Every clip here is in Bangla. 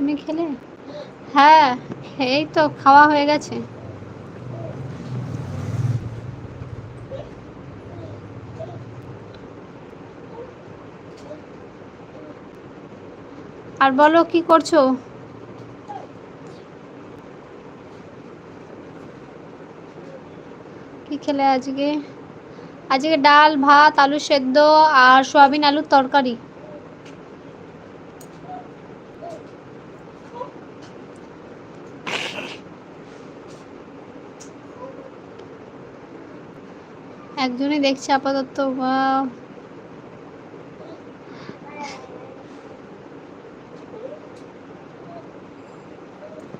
তুমি খেলে? হ্যাঁ এই তো, খাওয়া হয়ে গেছে। আর বলো, কি করছ? কি খেলে আজকে? আজকে ডাল, ভাত, আলু সেদ্ধ আর সয়াবিন আলুর তরকারি। একজনই দেখছে আপাতত বা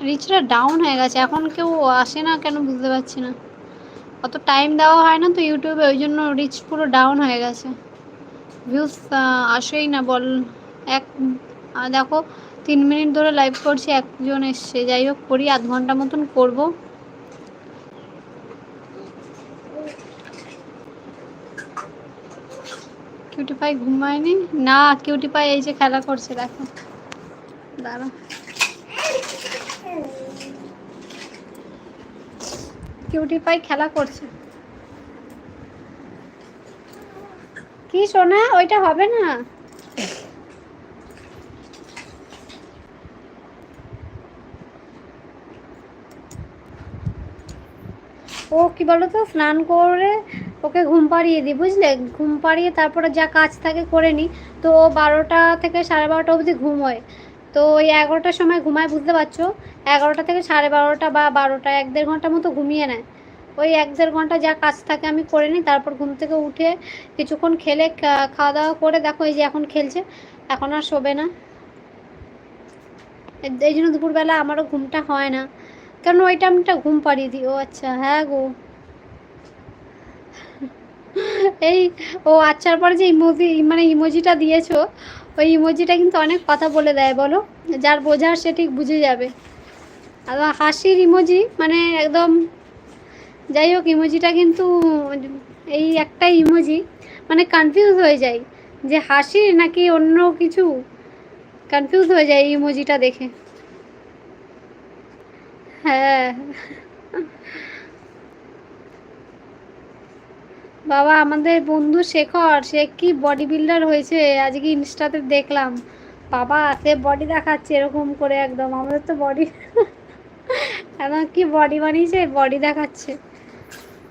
রিচটা ডাউন হয়ে গেছে, এখন কেউ আসে না কেন বুঝতে পারছি না। অত টাইম দেওয়া হয় না তো ইউটিউবে, ওই জন্য রিচ পুরো ডাউন হয়ে গেছে। ভিউজ আসেই না, বল, এক দেখো, তিন মিনিট ধরে লাইভ করছি, একজন এসছে। যাই হোক, করি, আধ ঘণ্টা মতন করব। কিউটি পাই ঘুমায়নি? না কিউটি পাই এই যে খেলা করছে, দেখো। দাঁড়া কিউটি পাই খেলা করছে। কি সোনা, ওইটা হবে না? ও, কি বলতো, স্নান করে ওকে ঘুম পাড়িয়ে দিই, বুঝলে? ঘুম পাড়িয়ে তারপরে যা কাজ থাকে করে নিই। তো বারোটা থেকে সাড়ে বারোটা অবধি ঘুম হয়। তো ওই এগারোটার সময় ঘুমায়, বুঝতে পারছ? এগারোটা থেকে সাড়ে বারোটা বা বারোটা, এক দেড় ঘণ্টার মতো ঘুমিয়ে নেয়। ওই এক দেড় ঘণ্টা যা কাজ থাকে আমি করে নিই, তারপর ঘুম থেকে উঠে কিছুক্ষণ খেলে খাওয়া দাওয়া করে দেখো এই যে এখন খেলছে, এখন আর শোবে না। এই জন্য দুপুরবেলা আমারও ঘুমটা হয় না। কেন ওই টাইমটা ঘুম পাড়িয়ে দিই? ও আচ্ছা হ্যাঁ গো। এই ও আচ্ছার পরে যে ইমোজি মানে ইমোজিটা দিয়েছ, ওই ইমোজিটা কিন্তু অনেক কথা বলে দেয়, বলো? যার বোঝার সে ঠিক বুঝে যাবে। আর হাসির ইমোজি মানে একদম, যাই হোক ইমোজিটা কিন্তু এই একটা ইমোজি মানে কনফিউজ হয়ে যায়। যে হাসির নাকি অন্য কিছু? কনফিউজ হয়ে যায় এই ইমোজিটা দেখে। হ্যাঁ। বাবা, আমাদের বন্ধু শেখর, সে কি বডি বিল্ডার হয়েছে? আজকে ইনস্টাতে দেখলাম। বাবা, সে বডি দেখাচ্ছে এরকম করে একদম। আমাদের তো বডি একদম কি বডি বানিয়েছে? বডি দেখাচ্ছে।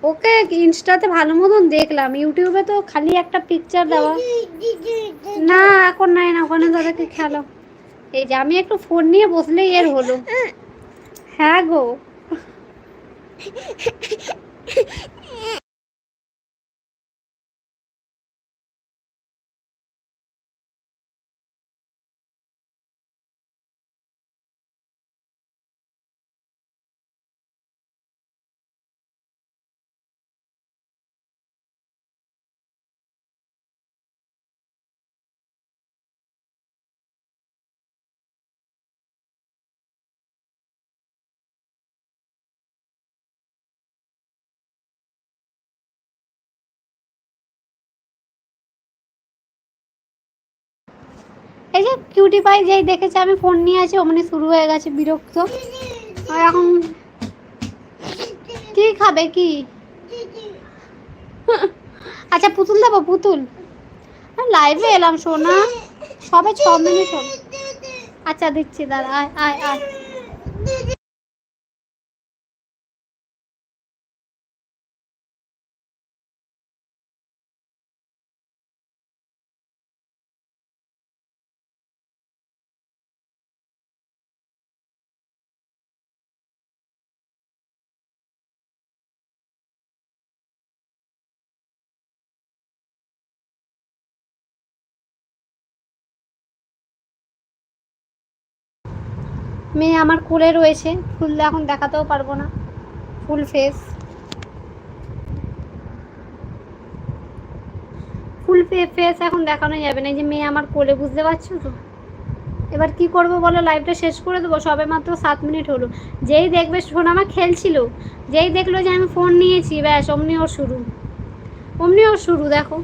ওকে, ইনস্টাতে ভালো মতন দেখলাম। ইউটিউবে তো খালি একটা পিকচার দেওয়া। না, এখন নাই না, ওখানে তাদেরকে খেলো। এই যে, আমি একটু ফোন নিয়ে বসলেই এর হলো। হ্যাঁ গো। এই যে কিউটি পাই যেই দেখেছে, আমি ফোন নিয়ে আছি ওমনি শুরু হয়ে গেছে বিরক্ত। আর এখন কি খাবে কি? আচ্ছা পুতুল দেবো, পুতুল। লাইভে এলাম, সোনা। সবে ছ মিনিট আচ্ছা দিচ্ছি দাদা আয় আয় আয়। মেয়ে আমার কোলে রয়েছে, খুললে এখন দেখাতেও পারব না। ফুল ফেস ফুল ফেস এখন দেখানো যাবে না যে মেয়ে আমার কোলে, বুঝতে পারছ তো? এবার কি করব বলো লাইভটা শেষ করে দেবো, সবে মাত্র সাত মিনিট হলো। যেই দেখবে ফোন আমার খেলছিল, যেই দেখল যে আমি ফোন নিয়েছি, ব্যাস, অমনি ওর শুরু। অমনি ওর শুরু, দেখো।